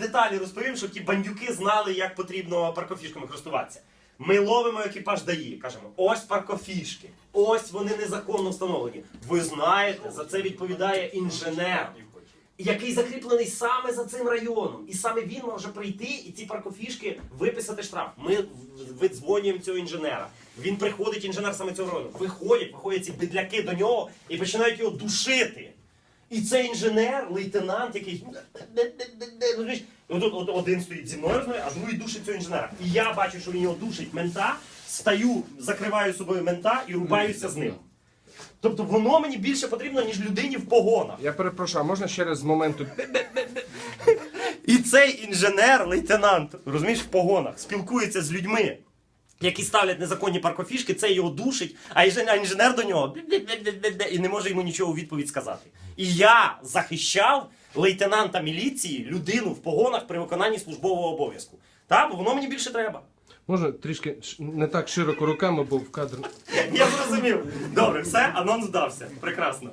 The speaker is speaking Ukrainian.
деталі розповім, щоб ті бандюки знали, як потрібно паркофішками користуватися. Ми ловимо екіпаж ДАІ, кажемо, ось паркофішки, ось вони незаконно встановлені. Ви знаєте, за це відповідає інженер, який закріплений саме за цим районом. І саме він може прийти і ці паркофішки виписати штраф. Ми видзвонюємо цього інженера. Він приходить, інженер саме цього району. Виходять, виходять ці бедляки до нього і починають його душити. І цей інженер, лейтенант, який розумієш, от, от один стоїть зі мною, а другий душить цього інженера. І я бачу, що він його душить мента, стаю, закриваю собою мента і рубаюся з ним. Тобто воно мені більше потрібно, ніж людині в погонах. Я перепрошую, а можна ще раз з моменту. І цей інженер, лейтенант, розумієш, в погонах, спілкується з людьми, які ставлять незаконні паркофішки, це його душить, а інженер, до нього і не може йому нічого у відповідь сказати. І я захищав лейтенанта міліції, людину в погонах при виконанні службового обов'язку. Та, бо воно мені більше треба. Можна трішки не так широко руками, бо в кадр. Я зрозумів. Добре, все, анонс вдався. Прекрасно.